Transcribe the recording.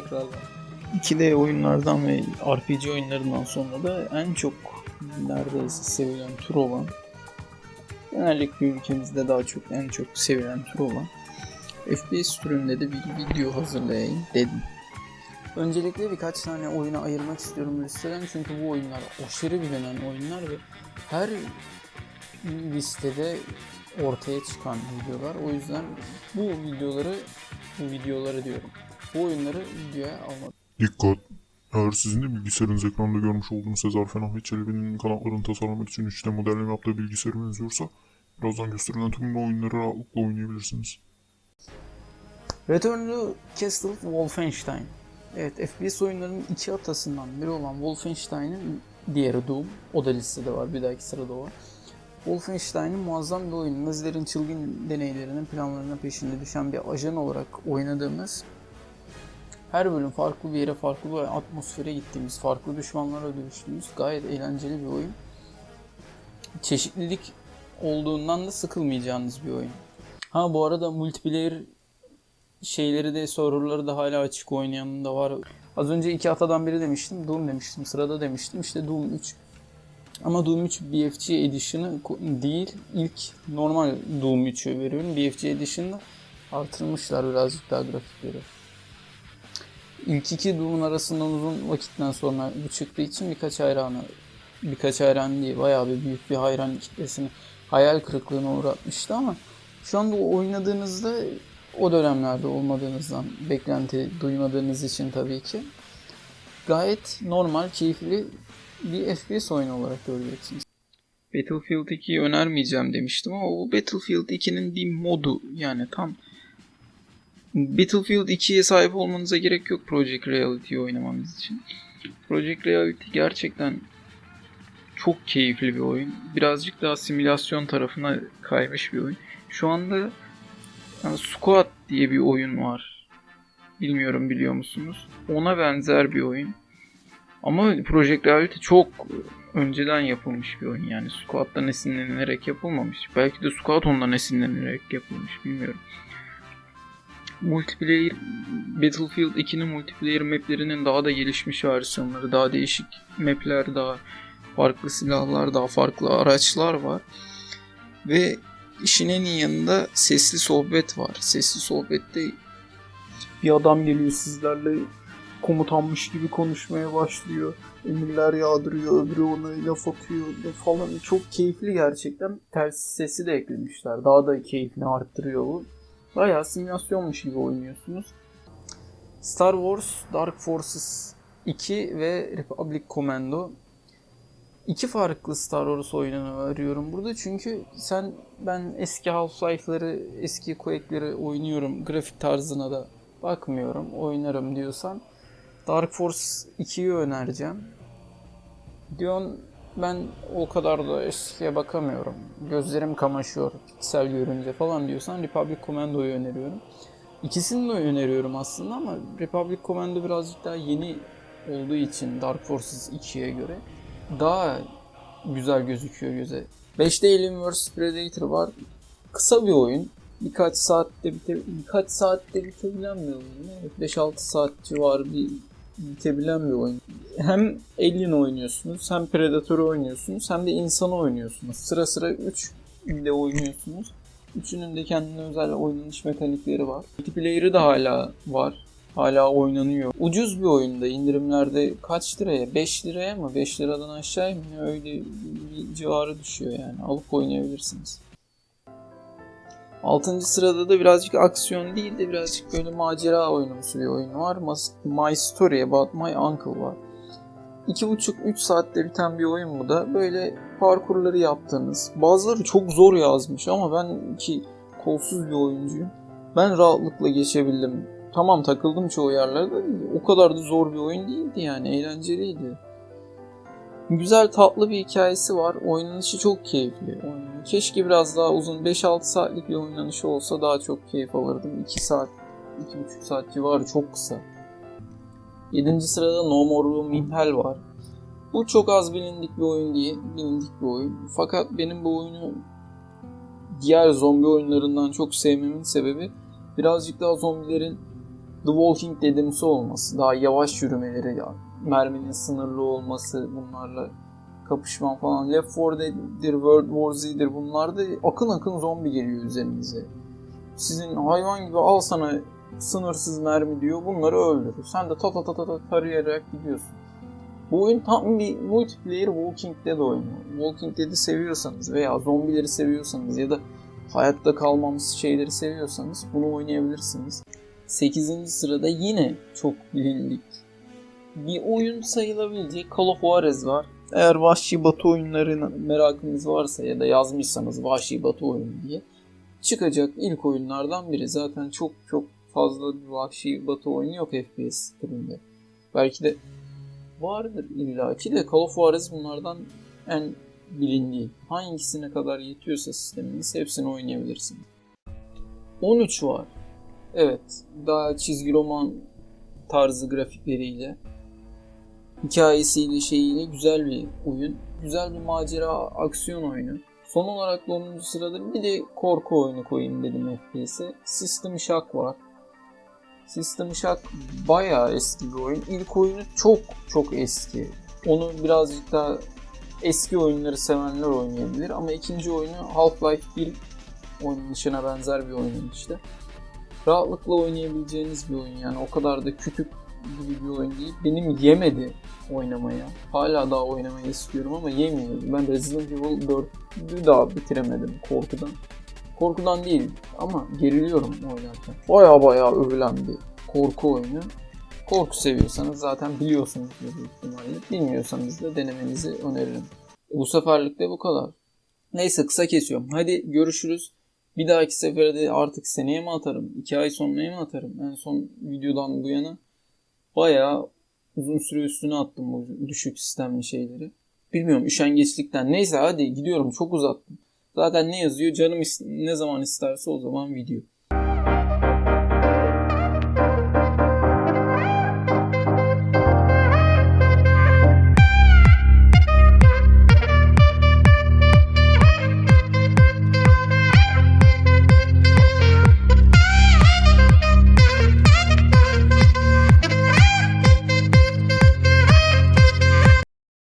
tekrardan. 2D oyunlardan ve RPG oyunlarından sonra da en çok neredeyse sevilen tür olan genellikle ülkemizde daha çok en çok sevilen tür olan FPS türünde de bir video hazırlayayım dedim. Öncelikle birkaç tane oyuna ayırmak istiyorum listeden çünkü bu oyunlar aşırı bilinen oyunlar ve her listede ortaya çıkan videolar. O yüzden bu videoları, bu videoları diyorum. Bu oyunları videoya almadım. Dikkat! Eğer sizin de bilgisayarınız ekranda görmüş olduğunuz Sezar Fenahmet Çelebi'nin kanatlarını tasarlamak için 3D modelleme yaptığı bilgisayarı benziyorsa birazdan gösterilen tüm oyunları rahatlıkla oynayabilirsiniz. Return to Castle Wolfenstein. Evet, FPS oyunlarının iki atasından biri olan Wolfenstein'in diğeri Doom. O da listede var, bir dahaki sırada o var. Wolfenstein'in muazzam bir oyunu. Nazilerin çılgın deneylerinin planlarına peşinde düşen bir ajan olarak oynadığımız her bölüm farklı bir yere, farklı bir atmosfere gittiğimiz, farklı düşmanlarla dövüştüğümüz gayet eğlenceli bir oyun. Çeşitlilik olduğundan da sıkılmayacağınız bir oyun. Ha bu arada multiplayer şeyleri de serverları da hala açık oynayan da var. Az önce iki atadan biri demiştim. Doom demiştim. Sırada demiştim. İşte Doom 3. Ama Doom 3 BFG Edition'ı değil. ilk normal Doom 3'ü veriyorum. BFG Edition'da artırmışlar birazcık daha grafikleri. İlk iki Doom'un arasından uzun vakitten sonra bu çıktığı için birkaç hayranı birkaç hayran değil bayağı bir büyük bir hayran kitlesini hayal kırıklığına uğratmıştı ama şu anda oynadığınızda o dönemlerde olmadığınızdan beklenti duymadığınız için tabii ki gayet normal, keyifli bir FPS oyunu olarak göreceksiniz. Battlefield 2'yi önermeyeceğim demiştim ama bu Battlefield 2'nin bir modu yani tam Battlefield 2'ye sahip olmanıza gerek yok Project Reality'yi oynamanız için. Project Reality gerçekten çok keyifli bir oyun. Birazcık daha simülasyon tarafına kaymış bir oyun. Şu anda yani Squad diye bir oyun var. Bilmiyorum biliyor musunuz? Ona benzer bir oyun. Ama Project Reality çok önceden yapılmış bir oyun. Yani Squad'dan esinlenilerek yapılmamış. Belki de Squad ondan esinlenilerek yapılmış. Bilmiyorum. Multiplayer Battlefield 2'nin multiplayer maplerinin daha da gelişmiş versiyonları, daha değişik mapler, daha farklı silahlar, daha farklı araçlar var. Ve işin en iyi yanında sesli sohbet var. Sesli sohbette bir adam geliyor sizlerle komutanmış gibi konuşmaya başlıyor. Emirler yağdırıyor, öbürü ona laf atıyor falan. Çok keyifli gerçekten. Ters sesi de eklemişler. Daha da keyfini arttırıyor bu. Bayağı simülasyonmuş gibi oynuyorsunuz. Star Wars Dark Forces 2 ve Republic Commando iki farklı Star Wars oyununu arıyorum burada çünkü sen ben eski Half-Life'ları, eski Quake'leri oynuyorum grafik tarzına da bakmıyorum, oynarım diyorsan Dark Force 2'yi önereceğim. Diyorsun ben o kadar da eskiye bakamıyorum. Gözlerim kamaşıyor piksel görünce falan diyorsan Republic Commando'yu öneriyorum. İkisini de öneriyorum aslında ama Republic Commando birazcık daha yeni olduğu için Dark Forces 2'ye göre daha güzel gözüküyor göze. 5'te Alien vs Predator var. Kısa bir oyun. Birkaç saatte bite birkaç saatte bitebilen bir oyun. Evet, 5-6 saat civarı bir bitebilen bir oyun. Hem Alien oynuyorsunuz, hem Predator oynuyorsunuz, hem de insanı oynuyorsunuz. Sıra sıra 3 de oynuyorsunuz. Üçünün de kendine özel oynanış mekanikleri var. Multiplayer'ı da hala var. Hala oynanıyor. Ucuz bir oyunda indirimlerde kaç liraya? 5 liraya mı? 5 liradan aşağı mı? Öyle bir civarı düşüyor yani. Alıp oynayabilirsiniz. 6. sırada da birazcık aksiyon değil de birazcık böyle macera oyunumsu bir oyun var. My Story About My Uncle var. 2,5-3 saatte biten bir oyun bu da. Böyle parkurları yaptığınız. Bazıları çok zor yazmış ama ben ki kolsuz bir oyuncuyum. Ben rahatlıkla geçebildim. Tamam takıldım çoğu yerlerde. O kadar da zor bir oyun değildi yani. Eğlenceliydi. Güzel tatlı bir hikayesi var. Oynanışı çok keyifli. Oyun- Keşke biraz daha uzun 5-6 saatlik bir oynanışı olsa daha çok keyif alırdım. 2 saat, 2,5 saat civarı çok kısa. 7. sırada No More Room in Hell var. Bu çok az bilindik bir oyun değil. Bilindik bir oyun. Fakat benim bu oyunu diğer zombi oyunlarından çok sevmemin sebebi birazcık daha zombilerin The Walking Dead'imsi olması, daha yavaş yürümeleri, ya, merminin sınırlı olması, bunlarla kapışman falan. Left 4 Dead'dir, World War Z'dir bunlarda akın akın zombi geliyor üzerinize. Sizin hayvan gibi al sana sınırsız mermi diyor bunları öldürür. Sen de ta ta ta ta ta tarayarak gidiyorsun. Bu oyun tam bir multiplayer Walking Dead oyunu. Walking Dead'i seviyorsanız veya zombileri seviyorsanız ya da hayatta kalmamız şeyleri seviyorsanız bunu oynayabilirsiniz. 8. sırada yine çok bilindik bir oyun sayılabilecek Call of Juarez var. Eğer Vahşi Batı oyunlarına merakınız varsa ya da yazmışsanız Vahşi Batı oyunu diye çıkacak ilk oyunlardan biri. Zaten çok çok fazla bir Vahşi Batı oyunu yok FPS türünde. Belki de vardır illaki de Call of Juarez bunlardan en bilindiği. Hangisine kadar yetiyorsa sisteminiz hepsini oynayabilirsiniz. 13 var. Evet, daha çizgi roman tarzı grafikleriyle, hikayesiyle şeyiyle güzel bir oyun. Güzel bir macera aksiyon oyunu. Son olarak da 10. sırada bir de korku oyunu koyayım dedim FPS'e. System Shock var. System Shock bayağı eski bir oyun. İlk oyunu çok çok eski. Onu birazcık daha eski oyunları sevenler oynayabilir ama ikinci oyunu Half-Life 1 oynanışına benzer bir oyun işte. Rahatlıkla oynayabileceğiniz bir oyun yani o kadar da küçük gibi bir oyun değil. Benim yemedi oynamaya. Hala daha oynamayı istiyorum ama yemiyor. Ben Resident Evil 4'ü daha bitiremedim korkudan. Korkudan değil ama geriliyorum oynarken. Baya baya övülen bir korku oyunu. Korku seviyorsanız zaten biliyorsunuz büyük ihtimalle. Bilmiyorsanız da denemenizi öneririm. Bu seferlik de bu kadar. Neyse kısa kesiyorum. Hadi görüşürüz. Bir dahaki sefere de artık seneye mi atarım? iki ay sonraya mı atarım? En son videodan bu yana bayağı uzun süre üstüne attım bu düşük sistemli şeyleri. Bilmiyorum üşengeçlikten. Neyse hadi gidiyorum çok uzattım. Zaten ne yazıyor? Canım ne zaman isterse o zaman video.